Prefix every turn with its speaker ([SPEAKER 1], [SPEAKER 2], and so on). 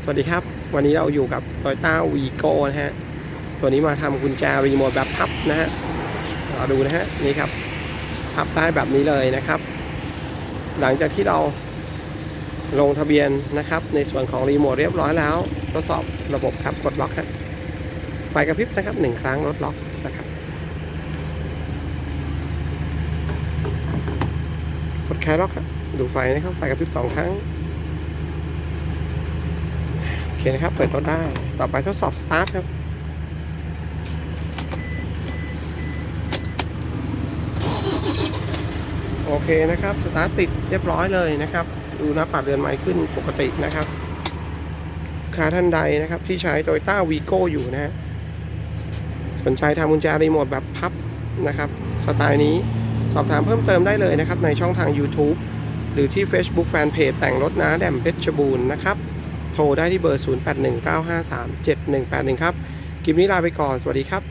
[SPEAKER 1] สวัสดีครับ วันนี้เราอยู่กับ Toyota Vigo นะฮะ ตัวนี้มาทำกุญแจรีโมทแบบพับนะฮะเราดูนะฮะ นี่ครับ พับได้แบบนี้เลยนะครับ หลังจากที่เราลงทะเบียนนะครับ ในส่วนของรีโมทเรียบร้อยแล้ว ทดสอบระบบครับ กดล็อกครับไฟกระพริบนะครับหนึ่งครั้งรถล็อกนะครับกดแคร์ล็อกครับดูไฟนะครับ ไฟกระพริบสองครั้ง นะครับ เปิดรถได้ ต่อไปทดสอบสตาร์ทครับ โอเคนะครับ สตาร์ทติดเรียบร้อยเลยนะครับ ดูน้าปัดเรือนไม้ขึ้นปกตินะครับค้าท่านใดนะครับ ที่ใช้ Toyota Vigo อยู่นะฮะสนใจทำกุญแจรีโมทแบบพับนะครับ สไตล์นี้สอบถามเพิ่มเติมได้เลยนะครับ ในช่องทาง YouTube หรือที่ Facebook Fanpage แต่งรถนะแดมเพชรบูรณ์นะครับ โทรได้ที่เบอร์ 0819537181 ครับ คลิปนี้ลาไปก่อน สวัสดีครับ